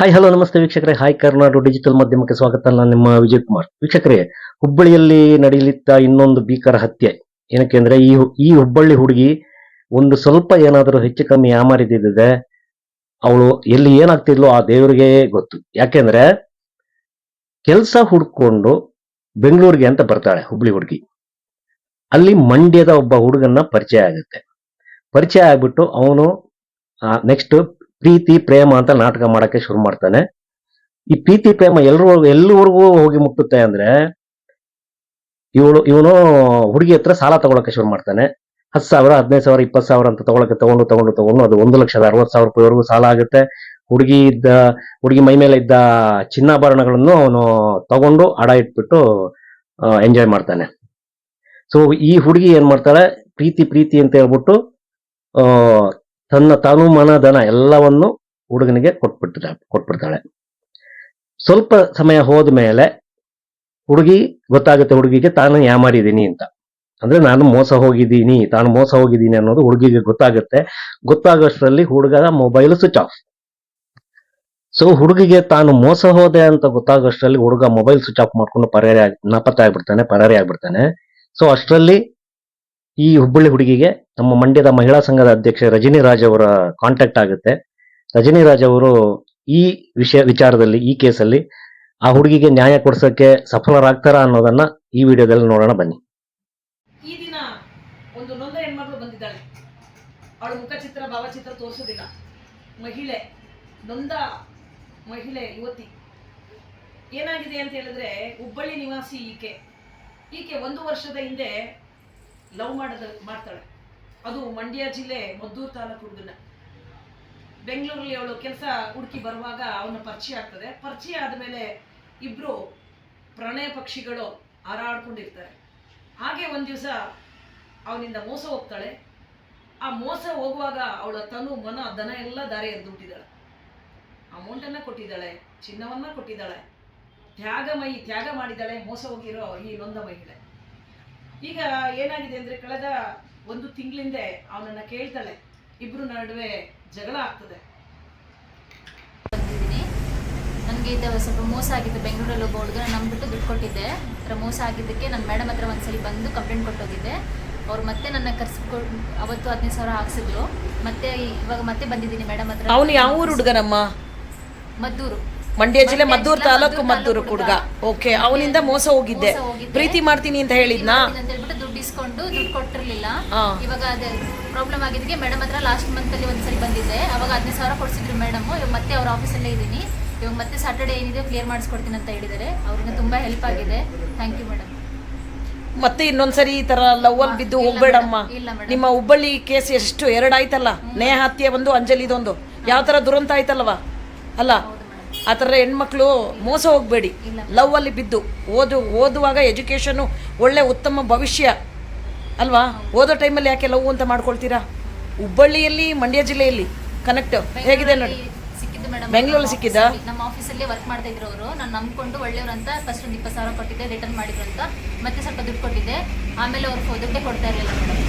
Hi hello ನಮಸ್ತೆ ವೀಕ್ಷಕರೇ. Hi Karnataka digital ಮಾಧ್ಯಮಕ್ಕೆ ಸ್ವಾಗತ. ನಾನು ನಿಮ್ಮ ವಿಜಯ್ ಕುಮಾರ್. ವೀಕ್ಷಕರೇ, ಹುಬ್ಬಳ್ಳಿಯಲ್ಲಿ ನಡೆಯಲಿತ್ತ ಇನ್ನೊಂದು ಭೀಕರ ಹತ್ಯೆ. ಏನಕ್ಕೆ ಅಂದ್ರೆ, ಈ ಈ ಹುಬ್ಬಳ್ಳಿ ಹುಡುಗಿ ಒಂದು ಸ್ವಲ್ಪ ಏನಾದರೂ ಹೆಚ್ಚು ಕಮ್ಮಿ ಯಾಮಾರಿದ್ದಿದೆ ಅವಳು ಎಲ್ಲಿ ಏನಾಗ್ತಿದ್ಲು ಆ ದೇವರಿಗೆ ಗೊತ್ತು. ಯಾಕೆಂದ್ರೆ ಕೆಲಸ ಹುಡ್ಕೊಂಡು ಬೆಂಗಳೂರಿಗೆ ಅಂತ ಬರ್ತಾಳೆ ಹುಬ್ಬಳ್ಳಿ ಹುಡುಗಿ. ಅಲ್ಲಿ ಮಂಡ್ಯದ ಒಬ್ಬ ಹುಡುಗನ್ನ ಪರಿಚಯ ಆಗುತ್ತೆ. ಪರಿಚಯ ಆಗ್ಬಿಟ್ಟು ಅವನು ನೆಕ್ಸ್ಟ್ ಪ್ರೀತಿ, ಪ್ರೇಮ ಅಂತ ನಾಟಕ ಮಾಡಕ್ಕೆ ಶುರು ಮಾಡ್ತಾನೆ. ಈ ಪ್ರೀತಿ, ಪ್ರೇಮ ಎಲ್ಲರೂ ಎಲ್ಲಿವರೆಗೂ ಹೋಗಿ ಮುಟ್ಟುತ್ತೆ ಅಂದ್ರೆ ಇವಳು, ಇವನು ಹುಡುಗಿ ಹತ್ರ ಸಾಲ ತಗೊಳಕ್ಕೆ ಶುರು ಮಾಡ್ತಾನೆ. ಹತ್ತು ಸಾವಿರ, ಹದಿನೈದು ಸಾವಿರ, ಇಪ್ಪತ್ತು ಸಾವಿರ ಅಂತ ತಗೊಳಕ್ಕೆ ತಗೊಂಡು ತಗೊಂಡು ತಗೊಂಡು, ಅದು ಒಂದು ಲಕ್ಷದ ಅರವತ್ತು ಸಾವಿರ ರೂಪಾಯಿವರೆಗೂ ಸಾಲ ಆಗುತ್ತೆ. ಹುಡುಗಿ ಇದ್ದ, ಹುಡುಗಿ ಮೈ ಮೇಲೆ ಇದ್ದ ಚಿನ್ನಾಭರಣಗಳನ್ನು ಅವನು ತಗೊಂಡು ಅಡ ಇಟ್ಬಿಟ್ಟು ಎಂಜಾಯ್ ಮಾಡ್ತಾನೆ. ಸೊ ಈ ಹುಡುಗಿ ಏನ್ ಮಾಡ್ತಾಳೆ? ಪ್ರೀತಿ ಪ್ರೀತಿ ಅಂತ ಹೇಳ್ಬಿಟ್ಟು ತನ್ನ ತಾನು ಮನ ಧನ ಎಲ್ಲವನ್ನು ಹುಡುಗನಿಗೆ ಕೊಟ್ಬಿಟ್ಟಿದ್ದಾಳೆ ಕೊಟ್ಬಿಡ್ತಾಳೆ. ಸ್ವಲ್ಪ ಸಮಯ ಹೋದ ಮೇಲೆ ಹುಡುಗಿ, ಗೊತ್ತಾಗುತ್ತೆ ಹುಡುಗಿಗೆ, ತಾನು ಯಾಮಾರಿದ್ದೀನಿ ಅಂತ. ಅಂದ್ರೆ ನಾನು ಮೋಸ ಹೋಗಿದ್ದೀನಿ, ತಾನು ಮೋಸ ಹೋಗಿದ್ದೀನಿ ಅನ್ನೋದು ಹುಡುಗಿಗೆ ಗೊತ್ತಾಗುತ್ತೆ. ಗೊತ್ತಾಗೋಷ್ಟರಲ್ಲಿ ಹುಡುಗನ ಮೊಬೈಲ್ ಸ್ವಿಚ್ ಆಫ್ ಸೊ ಹುಡುಗಿಗೆ ತಾನು ಮೋಸ ಹೋದೆ ಅಂತ ಗೊತ್ತಾಗೋಷ್ಟರಲ್ಲಿ ಹುಡುಗ ಮೊಬೈಲ್ ಸ್ವಿಚ್ ಆಫ್ ಮಾಡ್ಕೊಂಡು ಪರಾರಿ ಆಗಿ ನಾಪತ್ತೆ ಆಗ್ಬಿಡ್ತಾನೆ ಪರಾರಿ ಆಗ್ಬಿಡ್ತಾನೆ. ಸೊ ಅಷ್ಟರಲ್ಲಿ ಈ ಹುಬ್ಬಳ್ಳಿ ಹುಡುಗಿಗೆ ನಮ್ಮ ಮಂಡ್ಯದ ಮಹಿಳಾ ಸಂಘದ ಅಧ್ಯಕ್ಷೆ ರಜನಿ ರಾಜ್ ಅವರ ಕಾಂಟ್ಯಾಕ್ಟ್ ಆಗುತ್ತೆ. ರಜನಿ ರಾಜ್ ಅವರು ಈ ವಿಷಯ ವಿಚಾರದಲ್ಲಿ, ಈ ಕೇಸಲ್ಲಿ ಆ ಹುಡುಗಿಗೆ ನ್ಯಾಯ ಕೊಡಿಸೋಕೆ ಸಫಲರಾಗ್ತಾರ ಅನ್ನೋದನ್ನ ಈ ವಿಡಿಯೋದಲ್ಲಿ ನೋಡೋಣ ಬನ್ನಿ. ಈ ದಿನ ಒಂದು ನೊಂದ ಹೆಣ್ಮಗಳು ಬಂದಿದ್ದಾಳೆ. ಅವಳ ಮುಖಚಿತ್ರ, ಭಾವಚಿತ್ರ ತೋರಿಸೋದಿಲ್ಲ. ಮಹಿಳೆ, ನೊಂದ ಮಹಿಳೆ, ಯುವತಿ. ಏನಾಗಿದೆ ಅಂತ ಹೇಳಿದ್ರೆ, ಹುಬ್ಬಳ್ಳಿ ನಿವಾಸಿ ಈಕೆ. ಈಕೆ ಒಂದು ವರ್ಷದ ಹಿಂದೆ ಲವ್ ಮಾಡದ ಮಾಡ್ತಾಳೆ. ಅದು ಮಂಡ್ಯ ಜಿಲ್ಲೆ ಮದ್ದೂರು ತಾಲೂಕು ಹುಡುಗನ ಬೆಂಗಳೂರಲ್ಲಿ ಅವಳು ಕೆಲಸ ಹುಡುಕಿ ಬರುವಾಗ ಅವನ ಪರಿಚಯ ಆಗ್ತದೆ. ಪರಿಚಯ ಆದಮೇಲೆ ಇಬ್ರು ಪ್ರಣಯ ಪಕ್ಷಿಗಳು ಹಾರಾಡ್ಕೊಂಡಿರ್ತಾರೆ. ಹಾಗೆ ಒಂದು ದಿವಸ ಅವನಿಂದ ಮೋಸ ಹೋಗ್ತಾಳೆ. ಆ ಮೋಸ ಹೋಗುವಾಗ ಅವಳ ತನು, ಮನ, ದನ ಎಲ್ಲ ದಾರಿ ಎದ್ದುಬಿಟ್ಟಿದ್ದಾಳೆ ಅಮೌಂಟನ್ನು ಕೊಟ್ಟಿದ್ದಾಳೆ, ಚಿನ್ನವನ್ನ ಕೊಟ್ಟಿದ್ದಾಳೆ. ತ್ಯಾಗಮಯಿ ತ್ಯಾಗ ಮಾಡಿದ್ದಾಳೆ, ಮೋಸ ಹೋಗಿರೋ ಈ ನೊಂದ ಮಹಿಳೆ. ಈಗ ಏನಾಗಿದೆ ಅಂದ್ರೆ ಕಳೆದ ಒಂದು ತಿಂಗಳಿಂದೆ ಅವನನ್ನ ಕೇಳ್ತಾಳೆ ಇಬ್ರು ನಡುವೆ ಜಗಳ ಆಗ್ತದೆ. ಬಂದಿದ್ದೀನಿ. ನನಗೆ ಇದು ಸ್ವಲ್ಪ ಮೋಸ ಆಗಿತ್ತು ಬೆಂಗಳೂರಲ್ಲಿ ಒಬ್ಬ ಹುಡುಗನ ನಂಬಿಟ್ಟು ದುಡ್ಡು ಕೊಟ್ಟಿದ್ದೆ. ಆ ಥರ ಮೋಸ ಆಗಿದ್ದಕ್ಕೆ ನನ್ನ ಮೇಡಮ್ ಹತ್ರ ಒಂದ್ಸಲಿ ಬಂದು ಕಂಪ್ಲೇಂಟ್ ಕೊಟ್ಟೋಗಿದ್ದೆ. ಅವ್ರು ಮತ್ತೆ ನನ್ನ ಕರ್ಸ್ಕೊಂಡು ಅವತ್ತು ಹದಿನೈದು ಸಾವಿರ ಹಾಕ್ಸಿದ್ರು. ಮತ್ತೆ ಇವಾಗ ಮತ್ತೆ ಬಂದಿದ್ದೀನಿ ಮೇಡಮ್ ಹತ್ರ. ಅವನು ಯಾವ ಊರು ಹುಡುಗನಮ್ಮ? ಮದ್ದೂರು. ಮಂಡ್ಯ ಜಿಲ್ಲೆ ಮದ್ದೂರು ತಾಲೂಕು ಮದ್ದೂರು ಹುಡುಗ. ಓಕೆ ಅವನಿಂದ ಮೋಸ ಹೋಗಿದ್ದೆ. ಪ್ರೀತಿ ಮಾಡ್ತೀನಿ ಅಂತ ಹೇಳಿದ್ನಾ? ಹೇಳ್ಬಿಟ್ಟು ದುಡ್ಡು ಇಸ್ಕೊಂಡು ದುಡ್ಡು ಕೊಟ್ಟಿರ್ಲಿಲ್ಲ. ಇವಾಗ ಅದೇ ಪ್ರಾಬ್ಲಮ್ ಆಗಿದ್ದಕ್ಕೆ ಮೇಡಮ್ ಹತ್ರ ಲಾಸ್ಟ್ ಮಂತ್ ಅಲ್ಲಿ ಒಂದ್ಸರಿ ಬಂದಿದ್ದೆ. ಅವಾಗ ಹದಿನೈದು ಸಾವಿರ ಕೊಡ್ಸಿದ್ರು ಮೇಡಮ್ ಇವಾಗ ಮತ್ತೆ ಅವ್ರ ಆಫೀಸಲ್ಲೇ ಇದೀನಿ ಇವಾಗ ಮತ್ತೆ ಸಾಟರ್ಡೆ ಏನಿದೆ ಕ್ಲಿಯರ್ ಮಾಡಿಸ್ಕೊಡ್ತೀನಿ ಅಂತ ಹೇಳಿದ್ದಾರೆ. ಅವ್ರಿಗೆ ತುಂಬಾ ಹೆಲ್ಪ್ ಆಗಿದೆ. ಥ್ಯಾಂಕ್ ಯು ಮೇಡಮ್ ಮತ್ತೆ ಇನ್ನೊಂದ್ಸರಿ ಈ ತರ ಲವ್ ಅಲ್ಲಿ ಬಿದ್ದು ಹೋಗ್ಬೇಡಮ್ಮ. ನಿಮ್ಮ ಹುಬ್ಬಳ್ಳಿ ಕೇಸ್ ಎಷ್ಟು ಎರಡಾಯ್ತಲ್ಲ ನೇಹ ಹತ್ಯೆ ಒಂದು ಅಂಜಲಿದೊಂದು. ಯಾವ ತರ ದುರಂತ ಆಯ್ತಲ್ವಾ ಅಲ್ಲ ಆ ಥರ ಹೆಣ್ಮಕ್ಳು ಮೋಸ ಹೋಗಬೇಡಿ. ಇಲ್ಲ. ಲವ್ ಅಲ್ಲಿ ಬಿದ್ದು. ಓದು ಓದುವಾಗ ಎಜುಕೇಷನು ಒಳ್ಳೆ ಉತ್ತಮ ಭವಿಷ್ಯ. ಅಲ್ವಾ? ಓದೋ ಟೈಮಲ್ಲಿ ಯಾಕೆ ಲವ್ ಅಂತ ಮಾಡ್ಕೊಳ್ತೀರಾ? ಹುಬ್ಬಳ್ಳಿಯಲ್ಲಿ ಮಂಡ್ಯ ಜಿಲ್ಲೆಯಲ್ಲಿ. ಕನೆಕ್ಟ್ ಹೇಗಿದೆ ನೋಡಿ. ಬೆಂಗಳೂರಲ್ಲಿ ಸಿಕ್ಕಿದ್ದ? ನಮ್ಮ ಆಫೀಸಲ್ಲಿ ವರ್ಕ್ ಮಾಡ್ತಾ ಇದ್ರು ಅವರು ನಾನು ನಂಬ್ಕೊಂಡು ಒಳ್ಳೆಯವ್ರು ಅಂತ ಫಸ್ಟ್ ಒಂದು ಇಪ್ಪತ್ತು ಸಾವಿರ ಕೊಟ್ಟಿದ್ದೆ ರಿಟರ್ನ್ ಮಾಡಿದ್ರು ಅಂತ. ಮತ್ತೆ ಸ್ವಲ್ಪ ದುಡ್ಡು ಕೊಟ್ಟಿದ್ದೆ. ಆಮೇಲೆ ಅವ್ರು ದುಡ್ಡೇ ಕೊಡ್ತಾ ಇರಲಿಲ್ಲ ಮೇಡಮ್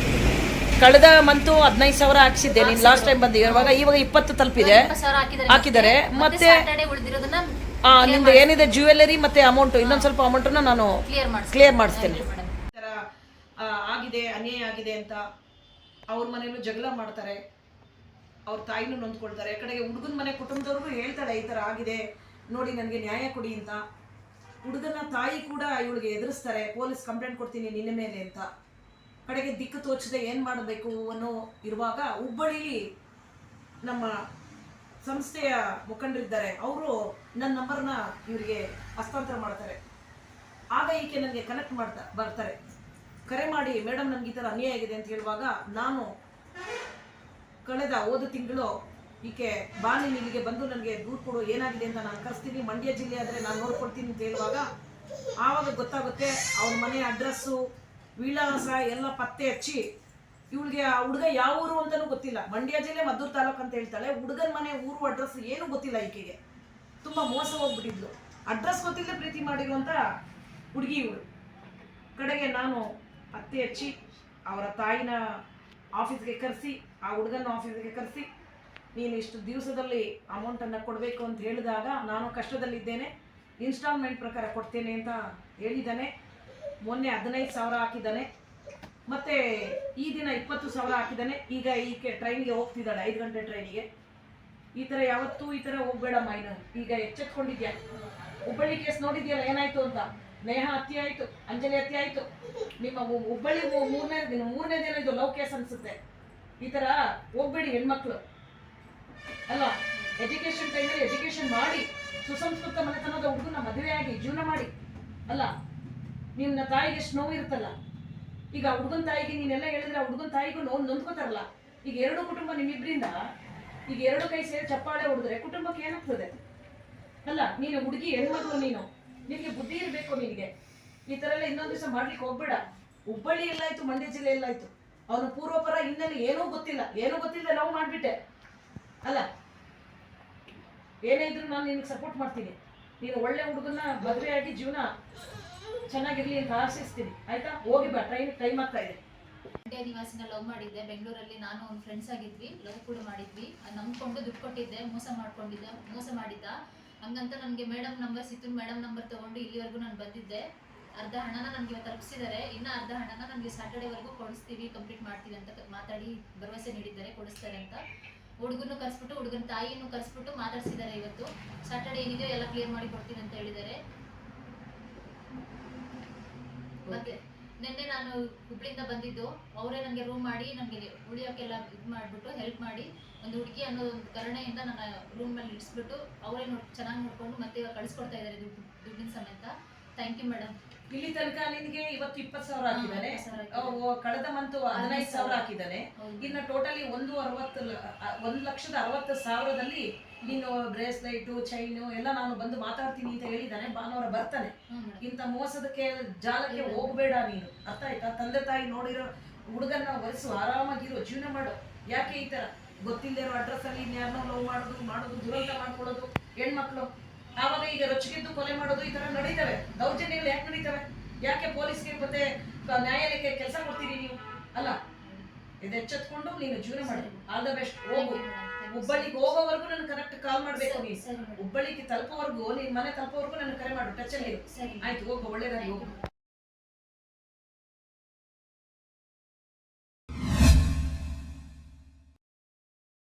ಕಳೆದ ಮಂತು ಹದಿನೈದು ಸಾವಿರ ಹಾಕ್ಸಿದ್ದೆ. ನೀನು ಲಾಸ್ಟ್ ಟೈಮ್ ಬಂದು ಇವಾಗ ಇವಾಗ ಇಪ್ಪತ್ತು ತಲುಪಿದೆ. ಹಾಕಿದ್ದಾರೆ. ಮತ್ತೆ ಆ, ನಿಮ್ದು ಏನಿದೆ ಜ್ಯುವೆಲ್ಲರಿ ಮತ್ತೆ ಅಮೌಂಟ್ ಇನ್ನೊಂದು ಸ್ವಲ್ಪ ಅಮೌಂಟ್ ನಾನು ಕ್ಲಿಯರ್ ಮಾಡಿಸ್ತೇನೆ. ಆಗಿದೆ ಅನ್ಯಾಯ ಆಗಿದೆ ಅಂತ ಅವ್ರ ಮನೇಲೂ ಜಗಳ ಮಾಡ್ತಾರೆ. ಅವ್ರ ತಾಯಿನೂ ನೊಂದ್ಕೊಳ್ತಾರೆ. ಕಡೆಗೆ ಹುಡುಗನ ಮನೆ ಕುಟುಂಬದವ್ರಿಗೂ ಹೇಳ್ತಾಳೆ ಈ ತರ ಆಗಿದೆ. ನೋಡಿ ನನಗೆ ನ್ಯಾಯ ಕೊಡಿ ಅಂತ. ಹುಡುಗನ ತಾಯಿ ಕೂಡ ಇವಳಿಗೆ ಎದುರಿಸ್ತಾರೆ. ಪೊಲೀಸ್ ಕಂಪ್ಲೇಂಟ್ ಕೊಡ್ತೀನಿ ನಿನ್ನ ಮೇಲೆ ಅಂತ. ಕಡೆಗೆ ದಿಕ್ಕು ತೋಚದೆ ಏನು ಮಾಡಬೇಕು ಅನ್ನೋ ಇರುವಾಗ ಹುಬ್ಬಳ್ಳಿಲಿ ನಮ್ಮ ಸಂಸ್ಥೆಯ ಮುಖಂಡರಿದ್ದಾರೆ. ಅವರು ನನ್ನ ನಂಬರ್ನ ಇವರಿಗೆ ಹಸ್ತಾಂತರ ಮಾಡ್ತಾರೆ. ಆಗ ಈಕೆ ನನಗೆ ಕನೆಕ್ಟ್ ಮಾಡ್ತಾ, ಬರ್ತಾರೆ. ಕರೆ ಮಾಡಿ ಮೇಡಮ್ ನನಗೆ ಈ ಥರ ಅನ್ಯಾಯ ಆಗಿದೆ ಅಂತ ಹೇಳುವಾಗ ನಾನು ಕಳೆದ ಹೋದ ತಿಂಗಳು ಈಕೆ ಬಾನಿ ಇಲ್ಲಿಗೆ ಬಂದು ನನಗೆ ದೂರು ಕೊಡು, ಏನಾಗಿದೆ ಅಂತ ನಾನು ಕರೆಸ್ತೀನಿ. ಮಂಡ್ಯ ಜಿಲ್ಲೆ ಆದರೆ ನಾನು ನೋಡ್ಕೊಡ್ತೀನಿ ಅಂತ ಹೇಳುವಾಗ ಆವಾಗ ಗೊತ್ತಾಗುತ್ತೆ ಅವ್ರ ಮನೆ ಅಡ್ರೆಸ್ಸು ವಿಳಾಸ ಎಲ್ಲ ಪತ್ತೆ ಹಚ್ಚಿ ಇವಳಿಗೆ ಆ ಹುಡುಗ ಯಾವ ಊರು ಅಂತಲೂ ಗೊತ್ತಿಲ್ಲ. ಮಂಡ್ಯ ಜಿಲ್ಲೆ ಮದ್ದೂರು ತಾಲೂಕು ಅಂತ ಹೇಳ್ತಾಳೆ. ಹುಡುಗನ ಮನೆ, ಊರು ಅಡ್ರೆಸ್ ಏನೂ ಗೊತ್ತಿಲ್ಲ ಈಕೆಗೆ. ತುಂಬ ಮೋಸ ಹೋಗ್ಬಿಟ್ಟಿದ್ಲು. ಅಡ್ರೆಸ್ ಗೊತ್ತಿಲ್ಲದೆ ಪ್ರೀತಿ ಮಾಡಿರುವಂಥ ಹುಡುಗಿ ಇವಳು. ಕಡೆಗೆ ನಾನು ಪತ್ತೆ ಹಚ್ಚಿ ಅವರ ತಾಯಿನ ಆಫೀಸ್ಗೆ ಕರೆಸಿ, ಆ ಹುಡುಗನ ಆಫೀಸ್ಗೆ ಕರೆಸಿ, ನೀನು ಇಷ್ಟು ದಿವಸದಲ್ಲಿ ಅಮೌಂಟನ್ನು ಕೊಡಬೇಕು ಅಂತ ಹೇಳಿದಾಗ ನಾನು ಕಷ್ಟದಲ್ಲಿದ್ದೇನೆ ಇನ್ಸ್ಟಾಲ್ಮೆಂಟ್ ಪ್ರಕಾರ ಕೊಡ್ತೇನೆ ಅಂತ ಹೇಳಿದ್ದಾನೆ. ಮೊನ್ನೆ ಹದಿನೈದು ಸಾವಿರ ಹಾಕಿದ್ದಾನೆ. ಮತ್ತೆ ಈ ದಿನ ಇಪ್ಪತ್ತು ಸಾವಿರ ಹಾಕಿದ್ದಾನೆ. ಈಗ ಈಕೆ ಟ್ರೈನ್ಗೆ ಹೋಗ್ತಿದ್ದಾಳೆ, ಐದು ಗಂಟೆ ಟ್ರೈನಿಗೆ. ಈ ಥರ ಯಾವತ್ತೂ ಈ ಥರ ಹೋಗ್ಬೇಡಮ್ಮ ಇನ್ನು ಈಗ ಎಚ್ಚೆತ್ಕೊಂಡಿದ್ಯಾ? ಹುಬ್ಬಳ್ಳಿ ಕೇಸ್ ನೋಡಿದ್ಯಲ್ಲ, ಏನಾಯ್ತು ಅಂತ? ನೇಹ ಹತ್ಯೆ ಆಯ್ತು, ಅಂಜಲಿ ಹತ್ಯೆ ಆಯ್ತು. ನಿಮ್ಮ ಹುಬ್ಬಳ್ಳಿ ಮೂರನೇ ದಿನ ಮೂರನೇ ದಿನ ಇದು ಲವ್ ಕೇಸ್ ಅನ್ಸುತ್ತೆ. ಈ ಥರ ಹೋಗ್ಬೇಡಿ ಹೆಣ್ಮಕ್ಳು. ಅಲ್ಲ ಎಜುಕೇಶನ್ ಟೈಮಲ್ಲಿ ಎಜುಕೇಶನ್ ಮಾಡಿ, ಸುಸಂಸ್ಕೃತ ಮನೆತನದ ಹುಡುಗನ ಮದುವೆ ಆಗಿ ಜೀವನ ಮಾಡಿ. ಅಲ್ಲ ನಿನ್ನ ತಾಯಿಗೆ ಎಷ್ಟು ನೋವು ಇರುತ್ತಲ್ಲ? ಈಗ ಹುಡುಗನ ತಾಯಿಗೆ ನೀನೆಲ್ಲ ಹೇಳಿದ್ರೆ ಆ ಹುಡುಗನ ತಾಯಿಗೂ ನೋವು ನೊಂದ್ಕೋತಾರಲ್ಲ. ಈಗ ಎರಡು ಕುಟುಂಬ ನಿಮ್ಮಿಬ್ಬರಿಂದ ಈಗ ಎರಡು ಕೈ ಸೇರಿ ಚಪ್ಪಾಳೆ ಹೊಡೆದ್ರೆ ಕುಟುಂಬಕ್ಕೆ ಏನಾಗ್ತದೆ? ಅಲ್ಲ, ನೀನು ಹುಡುಗಿ ಹೆಣ್ಮಗಳು ನೀನು, ನಿನಗೆ ಬುದ್ಧಿ ಇರಬೇಕು ನಿನಗೆ. ಈ ಥರ ಎಲ್ಲ ಇನ್ನೊಂದು ದಿವಸ ಮಾಡ್ಲಿಕ್ಕೆ ಹೋಗ್ಬೇಡ. ಹುಬ್ಬಳ್ಳಿ ಎಲ್ಲಾಯ್ತು ಮಂಡ್ಯ ಜಿಲ್ಲೆ ಎಲ್ಲಾಯ್ತು ಅವನು ಪೂರ್ವಪರ ಹಿನ್ನೆಲೆ ಏನೂ ಗೊತ್ತಿಲ್ಲ. ಏನೂ ಗೊತ್ತಿಲ್ಲ ನಾವು ಮಾಡಿಬಿಟ್ಟೆ. ಅಲ್ಲ, ಏನೇ ಇದ್ರು ನಾನು ನಿನಗೆ ಸಪೋರ್ಟ್ ಮಾಡ್ತೀನಿ. ನೀನು ಒಳ್ಳೆ ಹುಡುಗನ ಆಗಿ ಜೀವನ ಚೆನ್ನಾಗಿರ್ಲಿ ಅಂತ ಆಶಿಸ್ತೀನಿ. ಆಯ್ತಾ? ಹೋಗಿ ಬಾ ಟ್ರೈನ್ ಟೈಮ್ ಆಗ್ತಾ ಇದೆ. ಮಂಡ್ಯ ನಿವಾಸಿನ ಲವ್ ಮಾಡಿದ್ದೆ. ಬೆಂಗಳೂರಲ್ಲಿ ನಾನು ಅವ್ನ ಫ್ರೆಂಡ್ಸ್ ಆಗಿದ್ವಿ. ಲವ್ ಕೂಡ ಮಾಡಿದ್ವಿ. ನಂಬ್ಕೊಂಡು ದುಡ್ಡು ಕೊಟ್ಟಿದ್ದೆ. ಮೋಸ ಮಾಡ್ಕೊಂಡಿದ್ದೆ. ಮೋಸ ಮಾಡಿದ್ದ. ಹಂಗಂತ ನನಗೆ ಮೇಡಮ್ ನಂಬರ್ ಸಿಕ್ತು. ಮೇಡಮ್ ನಂಬರ್ ತಗೊಂಡು ಇಲ್ಲಿವರೆಗೂ ನಾನು ಬಂದಿದ್ದೆ. ಅರ್ಧ ಹಣನ ನನಗೆ ತಲುಪಿಸಿದ್ದಾರೆ. ಇನ್ನು ಅರ್ಧ ಹಣನ ನನಗೆ ಸ್ಯಾಟರ್ಡೇವರೆಗೂ ಕೊಡಿಸ್ತೀವಿ ಕಂಪ್ಲೀಟ್ ಮಾಡ್ತೀವಿ ಅಂತ ಮಾತಾಡಿ ಭರವಸೆ ನೀಡಿದ್ದಾರೆ, ಕೊಡಿಸ್ತಾರೆ ಅಂತ. ಹುಡುಗನ್ನು ಕರೆಸ್ಬಿಟ್ಟು, ಹುಡುಗನ ತಾಯಿಯನ್ನು ಕರೆಸ್ಬಿಟ್ಟು ಮಾತಾಡ್ಸಿದ್ದಾರೆ ಇವತ್ತು. ಸ್ಯಾಟರ್ಡೇ ಏನಿದೆಯೋ ಎಲ್ಲ ಕ್ಲಿಯರ್ ಮಾಡಿ ಕೊಡ್ತೀನಿ ಅಂತ ಹೇಳಿದ್ದಾರೆ. ಮತ್ತೆ ನಿನ್ನೆ ನಾನು ಹುಬ್ಳಿಯಿಂದ ಬಂದಿದ್ದು, ಅವರೇ ನನಗೆ ರೂಮ್ ಮಾಡಿ, ನಂಗೆ ಉಳಿಯೋಕ್ಕೆಲ್ಲ ಇದು ಮಾಡ್ಬಿಟ್ಟು ಹೆಲ್ಪ್ ಮಾಡಿ, ಒಂದು ಹುಡುಗಿ ಅನ್ನೋ ಒಂದು ಕರುಣೆಯಿಂದ ನನ್ನ ರೂಮಲ್ಲಿ ಇಡಿಸ್ಬಿಟ್ಟು, ಅವರೇ ನೋಡ್, ಚೆನ್ನಾಗಿ ನೋಡ್ಕೊಂಡು ಮತ್ತೆ ಕಳಿಸ್ಕೊಡ್ತಾ ಇದ್ದಾರೆ ದುಡ್ಡು, ದುಡ್ಡಿನ ಸಮೇತ. ಥ್ಯಾಂಕ್ ಯು ಮೇಡಮ್ ಇಲ್ಲಿ ತನಕ ನಿನಗೆ ಇವತ್ತು ಇಪ್ಪತ್ತು ಸಾವಿರ ಹಾಕಿದ್ದಾನೆ. ಕಳೆದ ಮಂತ್ ಹದಿನೈದು ಸಾವಿರ ಹಾಕಿದ್ದಾನೆ. ಇನ್ನು ಟೋಟಲಿ ಒಂದು ಅರವತ್ತು ಒಂದು ಲಕ್ಷದ ಅರವತ್ತು ಸಾವಿರದಲ್ಲಿ ನೀನು ಬ್ರೇಸ್ಲೈಟು ಚೈನು ಎಲ್ಲ ನಾನು ಬಂದು ಮಾತಾಡ್ತೀನಿ ಅಂತ ಹೇಳಿದ್ದಾನೆ. ಭಾನುವಾರ ಬರ್ತಾನೆ. ಇಂಥ ಮೋಸದಕ್ಕೆ ಜಾಲಕ್ಕೆ ಹೋಗಬೇಡ ನೀನು. ಅರ್ಥ ಆಯ್ತಾ? ತಂದೆ ತಾಯಿ ನೋಡಿರೋ ಹುಡುಗನ್ನ ಒರೆಸು ಆರಾಮಾಗಿರು ಜೀವನ ಮಾಡು. ಯಾಕೆ ಈ ತರ ಗೊತ್ತಿಲ್ಲದೆ ಇರೋ ಅಡ್ರೆಸ್ ಅಲ್ಲಿ ಇನ್ಯಾರನ್ನೋ ಲವ್ ಮಾಡೋದು ಮಾಡೋದು ದುರಂತ ಮಾಡ್ಕೊಳ್ಳೋದು ಹೆಣ್ಮಕ್ಳು. ಆವಾಗ ಈಗ ರೊಚ್ಚಿಗೆದ್ದು ಕೊಲೆ ಮಾಡೋದು ಈ ಥರ ನಡೀತವೆ. ದೌರ್ಜನ್ಯಗಳು ಯಾಕೆ ನಡೀತವೆ? ಯಾಕೆ ಪೊಲೀಸ್ಗೆ ಮತ್ತೆ ನ್ಯಾಯಾಲಯಕ್ಕೆ ಕೆಲಸ ಕೊಡ್ತೀರಿ ನೀವು? ಅಲ್ಲ ಇದು ಎಚ್ಚೆತ್ಕೊಂಡು ನೀನು ಜೀವನ ಮಾಡಿ. ಆಲ್ ದ ಬೆಸ್ಟ್ ಹೋಗು. ಹುಬ್ಬಳ್ಳಿಗೆ ಹೋಗೋವರೆಗೂ ನಾನು ಕರೆಕ್ಟ್ ಕಾಲ್ ಮಾಡಬೇಕು ನೀ ಹುಬ್ಬಳ್ಳಿಗೆ ತಲುಪೋವರೆಗೂ ನೀನ್ ಮನೆ ತಲುಪೋವರೆಗೂ ನಾನು ಕರೆ ಮಾಡು. ಟಚ್ ಅಲ್ಲಿ ಆಯ್ತು ಹೋಗು ಒಳ್ಳೇದಾಗಿ ಹೋಗು.